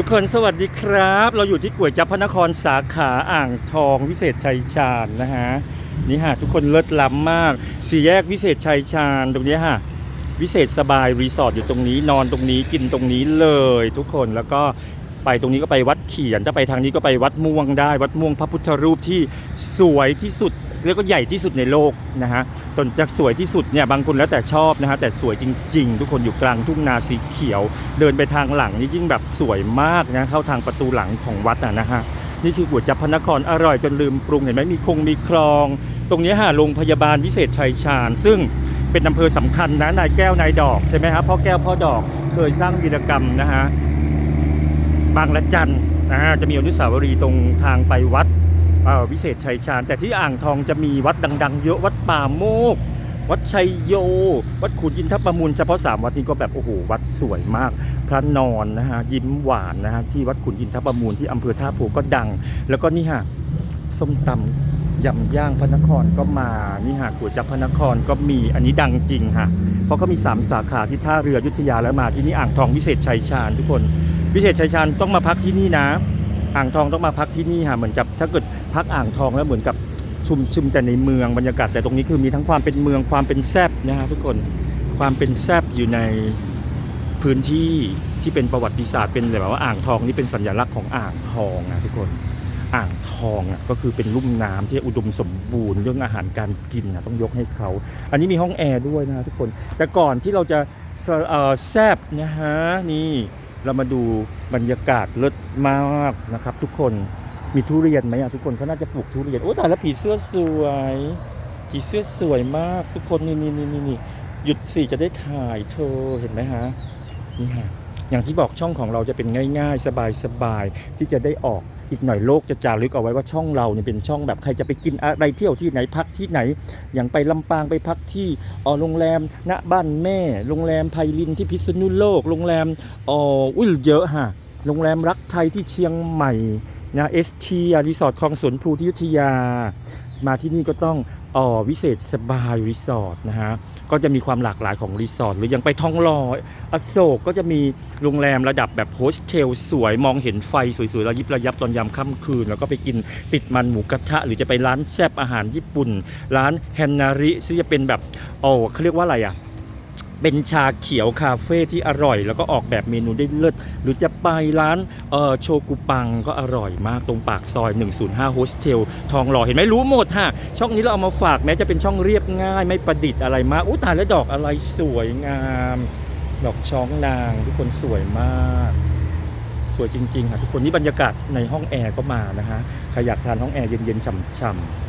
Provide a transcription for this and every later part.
ทุกคนสวัสดีครับ เราอยู่ที่ก๋วยจับพระนครสาขาอ่างทองวิเศษชัยชาญนะฮะนี่ฮะทุกคนเลิศล้ำมากสี่แยกวิเศษชัยชาญตรงนี้ฮะวิเศษสบายรีสอร์ทอยู่ตรงนี้นอนตรงนี้กินตรงนี้เลย ทุกคนแล้วก็ไปตรงนี้ก็ไปวัดเขียนถ้าไปทางนี้ก็ไปวัดม่วงได้ วัดม่วงพระพุทธรูปที่สวยที่สุด แล้วก็ใหญ่ที่สุดในโลกนะฮะต้นจะสวยที่สุดเนี่ยบางคนแล้วแต่ชอบนะฮะแต่สวยจริง ๆ ทุกคนอยู่กลางทุ่งนาสีเขียว เดินไปทางหลังนี่ยิ่งแบบสวยมากนะเข้าทางประตูหลังของวัดนะฮะนี่คือก๋วยจับพระนครอร่อยจนลืมปรุงเห็นไหมมีคงมีคลอง ตรงนี้ฮะโรงพยาบาลวิเศษชัยชาญ ซึ่งเป็นอำเภอสำคัญนะนายแก้วนายดอกใช่ไหมครับพ่อแก้วพ่อดอกเคยสร้างวีรกรรมนะฮะบางละจันนะฮะจะมีอนุสาวรีย์ตรงทางไปวัด วิเศษชัยชาญ แต่ที่อ่างทองจะมีวัดดัง ๆ เยอะวัดป่าโมก วัดชัยโย วัดขุนอินทประมูลเฉพาะ3วัดนี้ก็แบบโอ้โหวัดสวยมาก พระนอนนะฮะยิ้มหวานนะฮะที่วัดขุนอินทประมูลที่อำเภอท่าโพก็ดัง แล้วก็นี่ฮะส้มตำยำย่างพระนครก็มานี่ฮะก๋วยจับพระนครก็มีอันนี้ดังจริงฮะเพราะเขามี 3 สาขาที่ท่าเรืออยุทธยาแล้วมาที่นี่อ่างทองวิเศษชัยชาญทุกคน วิเศษชัยชาญต้องมาพักที่นี่นะ อ่างทองต้องมาพักที่นี่ค่ะเหมือนกับถ้าเกิดพักอ่างทองแล้วเหมือนกับชุมชุมแต่ในเมืองบรรยากาศแต่ตรงนี้คือมีทั้งความเป็นเมืองความเป็นแซบนะฮะทุกคนความเป็นแซบอยู่ในพื้นที่ที่เป็นประวัติศาสตร์เป็นแบบว่าอ่างทองนี่เป็นสัญลักษณ์ของอ่างทองนะทุกคนอ่างทองอะก็คือเป็นลุ่มน้ำที่อุดมสมบูรณ์เรื่องอาหารการกินนะต้องยกให้เขา อันนี้มีห้องแอร์ด้วยนะทุกคน แต่ก่อนที่เราจะแซบนะฮะนี่ เรามาดูบรรยากาศเลิศมากนะครับ ทุกคนมีทุเรียนไหมอะทุกคนเขาน่าจะปลูกทุเรียนโอ้แต่แล้วผีเสื้อสวยผีเสื้อสวยมาก ทุกคนนี่นี่นี่นี่นี่หยุดสิจะได้ถ่ายเธอเห็นไหมฮะนี่ฮะอย่างที่บอกช่องของเราจะเป็นง่าย ๆ สบายๆที่จะได้ออก อีกหน่อยโลกจะจารึกเอาไว้ว่าช่องเราเนี่ยเป็นช่องแบบใครจะไปกินอะไรเที่ยวที่ไหนพักที่ไหน อย่างไปลำปางไปพักที่อ๋อโรงแรมณบ้านแม่ โรงแรมไพลินที่พิษณุโลก โรงแรมเอออุ้ยเยอะฮะโรงแรมรักไทยที่เชียงใหม่นะเอสทีรีสอร์ทคลองสวนพลูที่ยุธยา มาที่นี่ก็ต้องอ๋อวิเศษสบายรีสอร์ทนะฮะ ก็จะมีความหลากหลายของรีสอร์ทหรือยังไปทองลอยอโศกก็จะมีโรงแรมระดับแบบโฮสเทลสวยมองเห็นไฟสวยๆระยิบระยับตอนยามค่ำคืน แล้วก็ไปกินติดมันหมูกระทะ หรือจะไปร้านแซบอาหารญี่ปุ่น ร้านแฮนนาริซึ่งจะเป็นแบบโอ้เขาเรียกว่าอะไรอะ เป็นชาเขียวคาเฟ่ที่อร่อย แล้วก็ออกแบบเมนูได้เลิศหรือจะไปร้านเอ่อโชกุปังก็อร่อยมากตรงปากซอย 105 โฮสเทล ทองหล่อเห็นไหมรู้หมดฮะช่องนี้เราเอามาฝากแม้จะเป็นช่องเรียบง่าย ไม่ประดิษฐ์อะไรมากอู้ตายแล้วดอกอะไรสวยงาม ดอกช้องนางทุกคนสวยมากสวยจริงๆค่ะทุกคนนี่บรรยากาศในห้องแอร์ก็มานะฮะใครอยากทานห้องแอร์เย็นๆฉ่ำๆ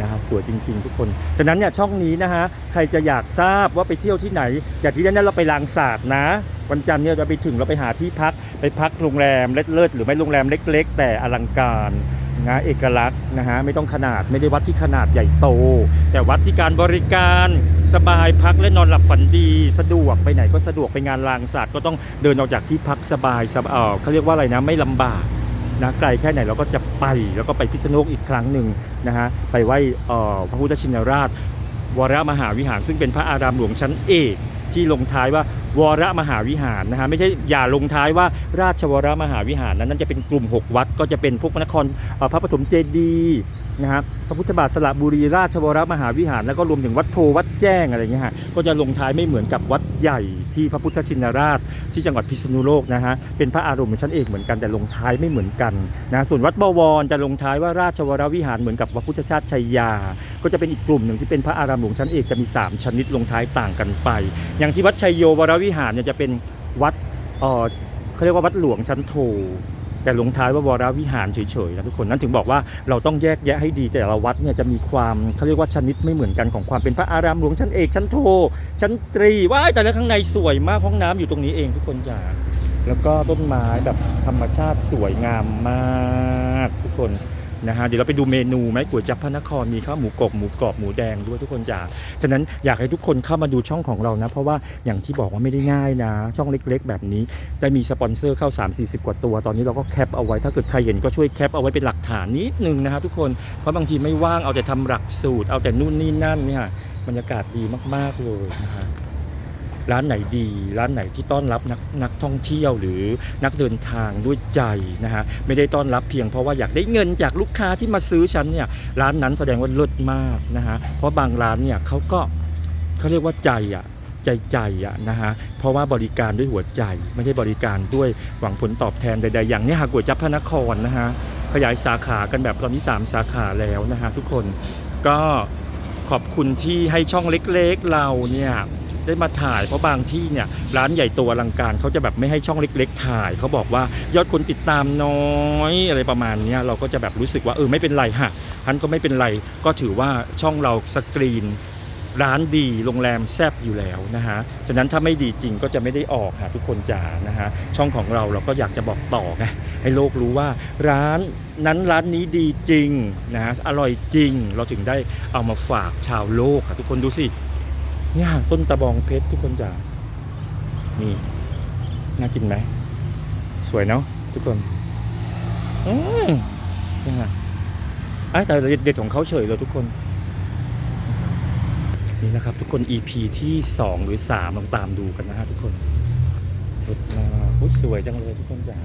นะฮะสวยจริง ๆ ทุกคนฉะนั้นเนี่ยช่องนี้นะฮะใครจะอยากทราบว่าไปเที่ยวที่ไหนอย่างที่นั่นเราไปลางศาสตร์นะ วันจันทร์เนี่ยเราไปถึงเราไปหาที่พักไปพักโรงแรมเลิศๆหรือไม่โรงแรมเล็ก ๆ แต่อลังการนะเอกลักษณ์นะฮะไม่ต้องขนาดไม่ได้วัดที่ขนาดใหญ่โต แต่วัดที่การบริการสบายพักและนอนหลับฝันดี สะดวกไปไหนก็สะดวกไปงานลางศาสตร์ก็ต้องเดินออกจากที่พักสบายสบายเออเขาเรียกว่าอะไรนะไม่ลำบาก นะไกลแค่ไหนเราก็จะไปแล้วก็ไปพิษณุโลกอีกครั้งหนึ่งนะฮะไปไหว้พระพุทธชินราช วรมหาวิหาร ซึ่งเป็นพระอารามหลวงชั้นเอกที่ลงท้ายว่าวรมหาวิหารนะฮะไม่ใช่อย่าลงท้ายว่าราชวรมหาวิหารนั้นนั่นจะเป็นกลุ่ม 6 วัดก็จะเป็นพวกนครพระปฐมเจดีย์ นะฮะพระพุทธบาทสระบุรีราชวรมหาวิหาร แล้วก็รวมถึงวัดโพวัดแจ้งอะไรเงี้ยฮะก็จะลงท้ายไม่เหมือนกับวัดใหญ่ที่พระพุทธชินราช ที่จังหวัดพิษณุโลกนะฮะเป็นพระอารมณ์ชั้นเอกเหมือนกันแต่ลงท้ายไม่เหมือนกันนะส่วนวัดบวรจะลงท้ายว่าราชวรวิหารเหมือนกับวัดพุทธชาติชัยยา ก็จะเป็นอีกกลุ่มหนึ่งที่เป็นพระอารามหลวงชั้นเอกจะมี 3 ชนิดลงท้ายต่างกันไป อย่างที่วัดชัยโยวรวิหารเนี่ยจะเป็นวัดเออเขาเรียกว่าวัดหลวงชั้นโท แต่ลงท้ายว่าวรวิหารเฉยๆนะทุกคนนั่นถึงบอกว่าเราต้องแยกแยะให้ดีแต่ละวัดเนี่ยจะมีความเขาเรียกว่าชนิดไม่เหมือนกันของความเป็นพระอารามหลวงชั้นเอกชั้นโทชั้นตรีว้ายแต่ละข้างในสวยมากห้องน้ำอยู่ตรงนี้เองทุกคนจ้าแล้วก็ต้นไม้แบบธรรมชาติสวยงามมากทุกคน นะฮะเดี๋ยวเราไปดูเมนูไหมก๋วยจับพระนครมีข้าวหมูกรอบหมูกรอบหมูแดงด้วยทุกคนจ้าฉะนั้นอยากให้ทุกคนเข้ามาดูช่องของเรานะ เพราะว่าอย่างที่บอกว่าไม่ได้ง่ายนะ ช่องเล็กๆ แบบนี้ ได้มีสปอนเซอร์เข้า 3 4 0 กว่าตัว ตอนนี้เราก็แคปเอาไว้ถ้าเกิดใครเห็นก็ช่วยแคปเอาไว้เป็นหลักฐานนิดนึงนะครับทุกคนเพราะบางทีไม่ว่างเอาแต่ทำหลักสูตร เอาแต่นู่นนี่นั่นเนี่ยบรรยากาศดีมากๆเลยนะฮะ ร้านไหนดี ร้านไหนที่ต้อนรับนักนักท่องเที่ยวหรือนักเดินทางด้วยใจนะฮะไม่ได้ต้อนรับเพียงเพราะว่าอยากได้เงินจากลูกค้าที่มาซื้อฉันเนี่ยร้านนั้นแสดงว่าเลิศมากนะฮะเพราะบางร้านเนี่ยเขาก็เขาเรียกว่าใจอะใจใจอะนะฮะเพราะว่าบริการด้วยหัวใจไม่ใช่บริการด้วยหวังผลตอบแทนใดๆอย่างเนี้ยหากก๋วยจับพระนครนะฮะขยายสาขากันแบบตอนนี้สามสาขาแล้วนะฮะทุกคนก็ขอบคุณที่ให้ช่องเล็กๆเราเนี่ย ได้มาถ่ายเพราะบางที่เนี่ยร้านใหญ่โตอลังการเขาจะแบบไม่ให้ช่องเล็ก ๆ ถ่ายเขาบอกว่ายอดคนติดตามน้อยอะไรประมาณนี้เราก็จะแบบรู้สึกว่าเออไม่เป็นไรฮะท่านก็ไม่เป็นไรก็ถือว่าช่องเราสกรีนร้านดีโรงแรมแซบอยู่แล้วนะฮะ ฉะนั้นถ้าไม่ดีจริงก็จะไม่ได้ออกค่ะทุกคนจ๋านะฮะ ช่องของเราเราก็อยากจะบอกต่อไงให้โลกรู้ว่าร้านนั้นร้านนี้ดีจริงนะฮะ อร่อยจริง เราถึงได้เอามาฝากชาวโลกค่ะทุกคนดูสิ เนี่ยต้นตะบองเพชรทุกคนจ๋านี่ น่ากินไหม สวยเนาะทุกคน อืมนี่ฮะไอ้แต่เด็ดของเขาเฉยเลยทุกคน นี่นะครับ ทุกคน EP ที่ 2 หรือ 3 ลองตามดูกันนะฮะทุกคนรถมากอุ๊ยสวยจังเลยทุกคนจ๋า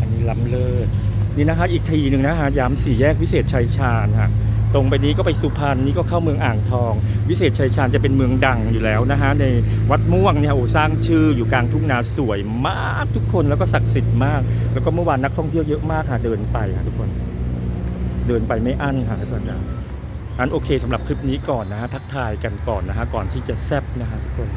อันนี้ล้ำเลิศนี่นะฮะอีกทีหนึ่งนะฮะย้ำสี่แยกวิเศษชัยชาญฮะ ตรงไปนี้ก็ไปสุพรรณนี่ก็เข้าเมืองอ่างทอง วิเศษชัยชาญจะเป็นเมืองดังอยู่แล้วนะฮะในวัดม่วงเนี่ยโอ้สร้างชื่ออยู่กลางทุ่งนาสวยมากทุกคนแล้วก็ศักดิ์สิทธิ์มาก แล้วก็เมื่อวานนักท่องเที่ยวเยอะมากค่ะเดินไปค่ะทุกคน เดินไปไม่อั้นค่ะทุกคนอันโอเคสำหรับคลิปนี้ก่อนนะฮะทักทายกันก่อนนะฮะก่อนที่จะแซบนะฮะทุกคน